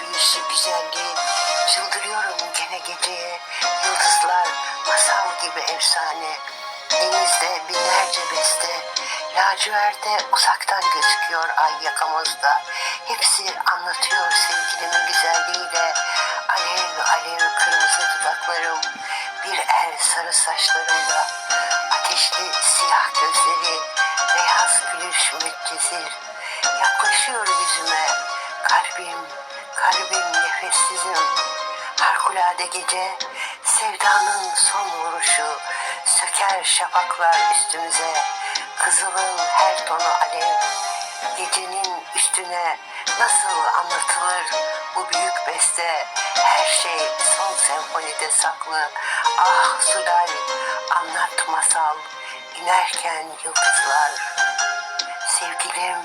büyüsü, güzelliği. Çıldırıyorum gene geceye. Yıldızlar masal gibi efsane. Denizde binlerce beste. Laciverte uzaktan gözüküyor ay yakamızda. Hepsi anlatıyor sevgilimin güzelliğiyle. Alev alev kırmızı dudaklarım. Bir el sarı saçlarımda. Ateşli siyah gözleri. Beyaz gülüş müttezir. Yaklaşıyor yüzüme. Kalbim nefessizim. Harikulade gece, sevdanın son vuruşu. Söker şafaklar üstümüze. Kızılın her tonu alev. Gecenin üstüne nasıl anlatılır bu büyük beste? Her şey son senfonide saklı. Ah Sudal, anlat masal. İnerken yıldızlar. Sevgilim,